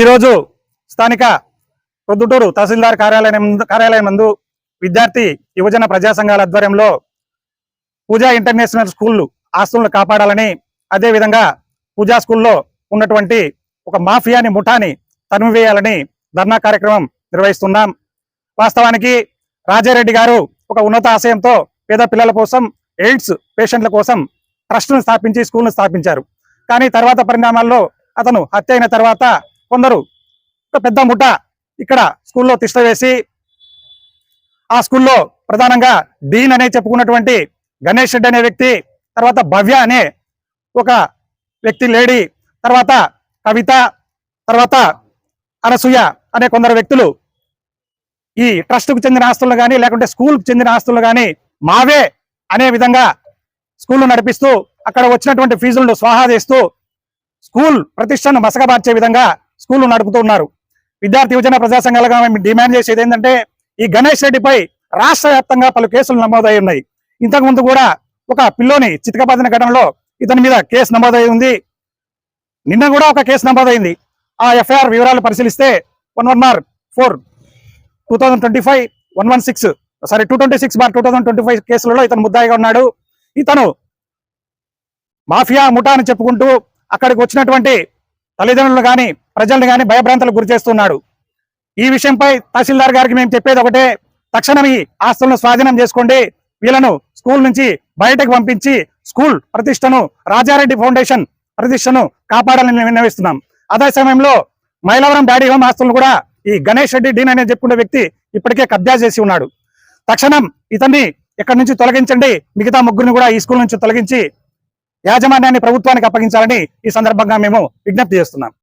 ఈరోజు స్థానిక ప్రొద్దుటూరు తహసీల్దార్ కార్యాలయం కార్యాలయం నందు విద్యార్థి యువజన ప్రజా సంఘాల ఆధ్వర్యంలో పూజా ఇంటర్నేషనల్ స్కూల్ ఆస్తులను కాపాడాలని అదేవిధంగా పూజా స్కూల్లో ఉన్నటువంటి ఒక మాఫియాని ముఠాని తరిమివేయాలని ధర్నా కార్యక్రమం నిర్వహిస్తున్నాం. వాస్తవానికి రాజారెడ్డి గారు ఒక ఉన్నత ఆశయంతో పేద పిల్లల కోసం ఎయిడ్స్ పేషెంట్ల కోసం ట్రస్ట్ను స్థాపించి స్కూల్ను స్థాపించారు. కానీ తర్వాత పరిణామాల్లో అతను హత్య అయిన తర్వాత కొందరు ఒక పెద్ద ముఠ ఇక్కడ స్కూల్లో తిష్ట వేసి ఆ స్కూల్లో ప్రధానంగా డీన్ అనే చెప్పుకున్నటువంటి గణేష్ రెడ్డి అనే వ్యక్తి తర్వాత భవ్య అనే ఒక వ్యక్తి లేడీ తర్వాత కవిత తర్వాత అనసూయ అనే కొందరు వ్యక్తులు ఈ ట్రస్ట్కు చెందిన ఆస్తులు కానీ లేకుంటే స్కూల్కు చెందిన ఆస్తులు కానీ మావే అనే విధంగా స్కూల్ నడిపిస్తూ అక్కడ వచ్చినటువంటి ఫీజులను స్వాహా చేస్తూ స్కూల్ ప్రతిష్టను మసకబార్చే విధంగా స్కూళ్ళు నడుపుతూ ఉన్నారు. విద్యార్థి యువజన ప్రజా సంఘాలుగా మేము డిమాండ్ చేసేది ఏంటంటే ఈ గణేష్ రెడ్డిపై రాష్ట్ర వ్యాప్తంగా పలు కేసులు నమోదై ఉన్నాయి. ఇంతకు ముందు కూడా ఒక పిల్లోని చితకబాదిన ఘటనలో ఇతని మీద కేసు నమోదై ఉంది. నిన్న కూడా ఒక కేసు నమోదైంది ఆ ఎఫ్ఐఆర్ వివరాలు పరిశీలిస్తే one one or four two thousand twenty five one one six sorry two twenty six bar two thousand twenty five కేసులలో ఇతను ముద్దాయిగా ఉన్నాడు. ఇతను మాఫియా ముఠా అని చెప్పుకుంటూ అక్కడికి వచ్చినటువంటి తల్లిదండ్రులు కానీ ప్రజలను కానీ భయభ్రాంతలకు గురి చేస్తున్నాడు. ఈ విషయంపై తహసీల్దార్ గారికి మేము చెప్పేది ఒకటే తక్షణం ఈ ఆస్తులను స్వాధీనం చేసుకోండి. వీళ్ళను స్కూల్ నుంచి బయటకు పంపించి స్కూల్ ప్రతిష్టను రాజారెడ్డి ఫౌండేషన్ ప్రతిష్టను కాపాడాలని విన్నవిస్తున్నాం. అదే సమయంలో మైలవరం డాడీ హోమ్ ఆస్తులను కూడా ఈ గణేష్ రెడ్డి డీన్ అనే చెప్పుకునే వ్యక్తి ఇప్పటికే కబ్జా చేసి ఉన్నాడు. తక్షణం ఇతన్ని ఇక్కడి నుంచి తొలగించండి. మిగతా ముగ్గురిని కూడా ఈ స్కూల్ నుంచి తొలగించి యాజమాన్యాన్ని ప్రభుత్వానికి అప్పగించాలని ఈ సందర్భంగా మేము విజ్ఞప్తి చేస్తున్నాం.